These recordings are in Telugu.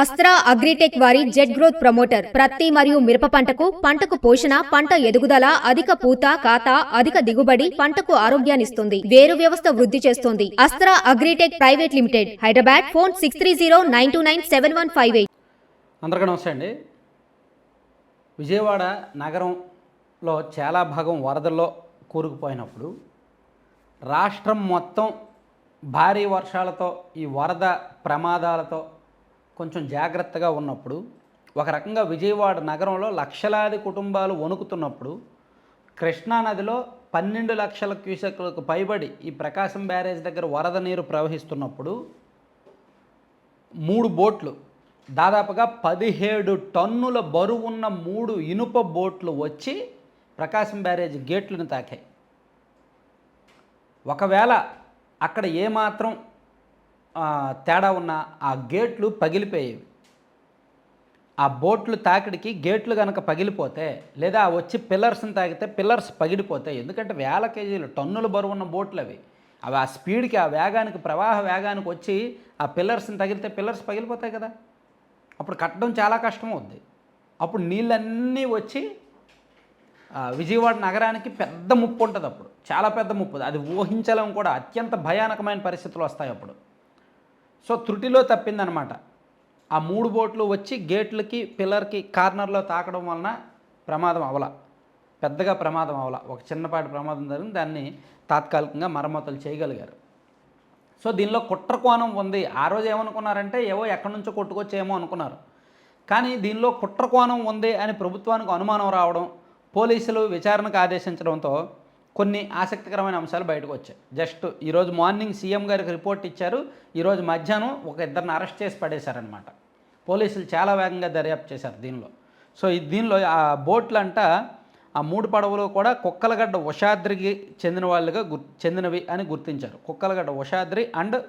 అస్త్రా అగ్రిటెక్ వారి జెట్ గ్రోత్ ప్రమోటర్ ప్రత్తి మరియు మిరప పంటకు పంటకు పోషణ పంట ఎదుగుదల అధిక పూత కాత అధిక దిగుబడి పంటకు ఆరోగ్యాన్నిస్తుంది వేరు వ్యవస్థ వృద్ధి చేస్తుంది. Astra agritech private limited Hyderabad phone six three zero nine two nine seven one five eight. అందరికీ నమస్తే అండి. విజయవాడ నగరంలో చాలా భాగం వరదల్లో కూరుకుపోయినప్పుడు రాష్ట్రం మొత్తం భారీ వర్షాలతో ఈ వరద ప్రమాదాలతో కొంచెం జాగ్రత్తగా ఉన్నప్పుడు ఒక రకంగా విజయవాడ నగరంలో లక్షలాది కుటుంబాలు వణుకుతున్నప్పుడు కృష్ణానదిలో పన్నెండు లక్షల క్యూసెక్లకు పైబడి ఈ ప్రకాశం బ్యారేజ్ దగ్గర వరద నీరు ప్రవహిస్తున్నప్పుడు మూడు బోట్లు దాదాపుగా పదిహేడు టన్నుల బరువు ఉన్న మూడు ఇనుప బోట్లు వచ్చి ప్రకాశం బ్యారేజ్ గేట్లను తాకాయి. ఒకవేళ అక్కడ ఏమాత్రం తేడా ఉన్న ఆ గేట్లు పగిలిపోయేవి. ఆ బోట్లు తాకిడికి గేట్లు కనుక పగిలిపోతే లేదా వచ్చి పిల్లర్స్ని తాకితే పిల్లర్స్ పగిలిపోతాయి ఎందుకంటే వేల కేజీలు టన్నుల బరువు ఉన్న బోట్లు అవి. అవి ఆ స్పీడ్కి ఆ వేగానికి ప్రవాహ వేగానికి వచ్చి ఆ పిల్లర్స్ని తగిలితే పిల్లర్స్ పగిలిపోతాయి కదా. అప్పుడు కట్టడం చాలా కష్టం అవుద్ది. అప్పుడు నీళ్ళన్నీ వచ్చి విజయవాడ నగరానికి పెద్ద ముప్పు ఉంటుంది అప్పుడు చాలా పెద్ద ముప్పు. అది ఊహించలేం కూడా. అత్యంత భయానకమైన పరిస్థితులు వస్తాయి అప్పుడు. సో త్రుటిలో తప్పిందనమాట. ఆ మూడు బోట్లు వచ్చి గేట్లకి పిల్లర్కి కార్నర్లో తాకడం వలన ప్రమాదం అవల. పెద్దగా ప్రమాదం అవల. ఒక చిన్నపాటి ప్రమాదం జరిగింది. దాన్ని తాత్కాలికంగా మరమ్మతులు చేయగలిగారు. సో దీనిలో కుట్ర కోణం ఉంది. ఆ రోజు ఏమనుకున్నారంటే ఏవో ఎక్కడి నుంచో కొట్టుకొచ్చేమో అనుకున్నారు. కానీ దీనిలో కుట్ర కోణం ఉంది అని ప్రభుత్వానికి అనుమానం రావడం పోలీసులు విచారణకు ఆదేశించడంతో కొన్ని ఆసక్తికరమైన అంశాలు బయటకు వచ్చాయి. జస్ట్ ఈరోజు మార్నింగ్ సీఎం గారికి రిపోర్ట్ ఇచ్చారు. ఈరోజు మధ్యాహ్నం ఒక ఇద్దరిని అరెస్ట్ చేసి పడేశారనమాట పోలీసులు చాలా వేగంగా దర్యాప్తు చేశారు దీనిలో. సో ఈ దీనిలో ఆ బోట్లు అంట ఆ మూడు పడవలు కూడా కుక్కలగడ్డ ఉషాద్రికి చెందిన వాళ్ళుగా గుర్ చెందినవి అని గుర్తించారు. కుక్కలగడ్డ ఉషాద్రి అండ్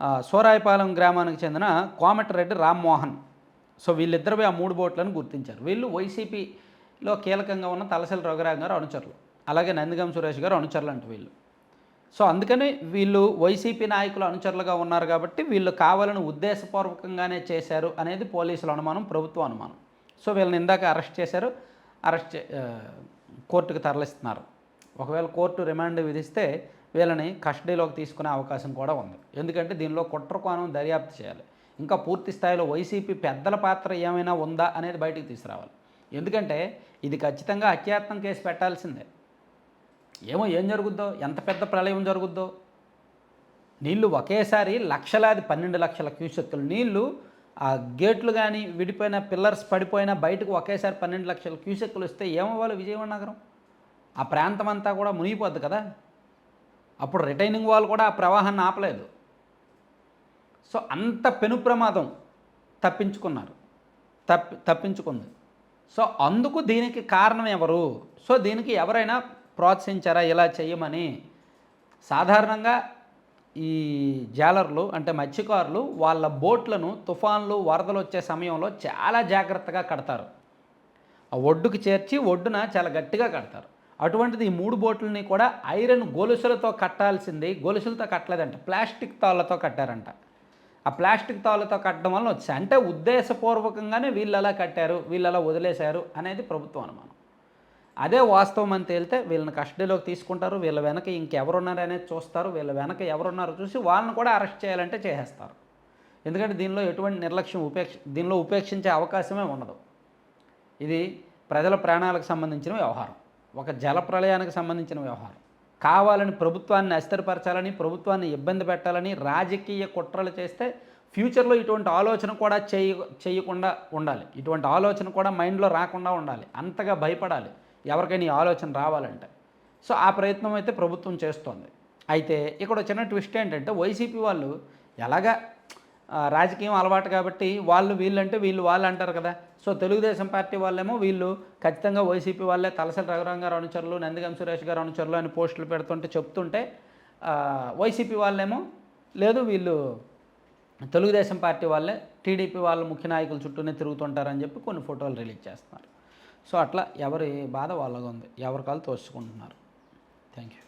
ఆ, సోరాయపాలెం గ్రామానికి చెందిన కోమటిరెడ్డి రామ్మోహన్. సో వీళ్ళిద్దరివి ఆ మూడు బోట్లను గుర్తించారు. వీళ్ళు వైసీపీలో కీలకంగా ఉన్న తలసరి రఘురాం గారు అనుచరులు. అలాగే నందిగం సురేష్ గారు అనుచరులు అంట వీళ్ళు. సో అందుకని వీళ్ళు వైసీపీ నాయకులు అనుచరులుగా ఉన్నారు కాబట్టి వీళ్ళు కావాలని ఉద్దేశపూర్వకంగానే చేశారు అనేది పోలీసుల అనుమానం ప్రభుత్వ అనుమానం. సో వీళ్ళని ఇందాక అరెస్ట్ చేశారు. అరెస్ట్ చే కోర్టుకు తరలిస్తున్నారు. ఒకవేళ కోర్టు రిమాండ్ విధిస్తే వీళ్ళని కస్టడీలోకి తీసుకునే అవకాశం కూడా ఉంది. ఎందుకంటే దీనిలో కుట్ర కోణం దర్యాప్తు చేయాలి. ఇంకా పూర్తి స్థాయిలో వైసీపీ పెద్దల పాత్ర ఏమైనా ఉందా అనేది బయటికి తీసుకురావాలి. ఎందుకంటే ఇది ఖచ్చితంగా అత్యాత్మం కేసు పెట్టాల్సిందే. ఏమో ఏం జరుగుద్దో? ఎంత పెద్ద ప్రళయం జరుగుద్దో? నీళ్ళు ఒకేసారి లక్షలాది పన్నెండు లక్షల క్యూసెక్కులు నీళ్ళు ఆ గేట్లు కానీ విడిపోయిన పిల్లర్స్ పడిపోయినా బయటకు ఒకేసారి పన్నెండు లక్షల క్యూసెక్కులు వస్తే ఏమవ్వాలి విజయవాడ నగరం ఆ ప్రాంతం అంతా కూడా మునిగిపోద్ది కదా? అప్పుడు రిటైనింగ్ వాల్ కూడా ఆ ప్రవాహాన్ని ఆపలేదు. సో అంత పెను ప్రమాదం తప్పించుకున్నారు. తప్పి తప్పించుకుంది. సో అందుకు దీనికి కారణం ఎవరు? సో దీనికి ఎవరైనా ప్రోత్సహించారా ఇలా చేయమని సాధారణంగా ఈ జాలర్లు అంటే మత్స్యకారులు వాళ్ళ బోట్లను తుఫాన్లు వరదలు వచ్చే సమయంలో చాలా జాగ్రత్తగా కడతారు. ఆ ఒడ్డుకు చేర్చి ఒడ్డున చాలా గట్టిగా కడతారు. అటువంటిది ఈ మూడు బోట్లని కూడా ఐరన్ గొలుసులతో కట్టాల్సింది గొలుసులతో కట్టలేదంట ప్లాస్టిక్ తాళ్ళతో కట్టారంట. ఆ ప్లాస్టిక్ తాళ్ళతో కట్టడం వల్ల వచ్చి అంటే ఉద్దేశపూర్వకంగానే వీళ్ళు అలా కట్టారు వీళ్ళు అలా వదిలేశారు అనేది ప్రభుత్వం అనుమానం. అదే వాస్తవం అని తేలితే వీళ్ళని కస్టడీలోకి తీసుకుంటారు వీళ్ళ వెనక ఇంకెవరున్నారు అనేది చూస్తారు వీళ్ళ వెనక ఎవరున్నారో చూసి వాళ్ళని కూడా అరెస్ట్ చేయాలంటే చేసేస్తారు. ఎందుకంటే దీనిలో ఎటువంటి నిర్లక్ష్యం ఉపేక్ష దీనిలో ఉపేక్షించే అవకాశమే ఉండదు. ఇది ప్రజల ప్రాణాలకు సంబంధించిన వ్యవహారం. ఒక జల ప్రళయానికి సంబంధించిన వ్యవహారం. కావాలని ప్రభుత్వాన్ని అస్థిరపరచాలని ప్రభుత్వాన్ని ఇబ్బంది పెట్టాలని రాజకీయ కుట్రలు చేస్తే ఫ్యూచర్లో ఇటువంటి ఆలోచన కూడా చేయ చేయకుండా ఉండాలి. ఇటువంటి ఆలోచన కూడా మైండ్లో రాకుండా ఉండాలి. అంతగా భయపడాలి. ఎవరికైనా ఈ ఆలోచన రావాలంటే. సో ఆ ప్రయత్నం అయితే ప్రభుత్వం చేస్తోంది. అయితే ఇక్కడ చిన్న ట్విస్ట్ ఏంటంటే వైసీపీ వాళ్ళు ఎలాగా రాజకీయం అలవాటు కాబట్టి వాళ్ళు వీళ్ళంటే వీళ్ళు వాళ్ళు అంటారు కదా. సో తెలుగుదేశం పార్టీ వాళ్ళేమో వీళ్ళు ఖచ్చితంగా వైసీపీ వాళ్ళే తలసరి రఘురాం గారు అనుచరులు నందిగం సురేష్ గారు అనుచరులు అని పోస్టులు పెడుతుంటే చెప్తుంటే వైసీపీ వాళ్ళేమో లేదు వీళ్ళు తెలుగుదేశం పార్టీ వాళ్ళే టీడీపీ వాళ్ళ ముఖ్య నాయకుల చుట్టూనే తిరుగుతుంటారని చెప్పి కొన్ని ఫోటోలు రిలీజ్ చేస్తున్నారు. సో అట్లా ఎవరి బాధ వాళ్ళగా ఉంది ఎవరి కాళ్ళు తోసుకుంటున్నారు. Thank you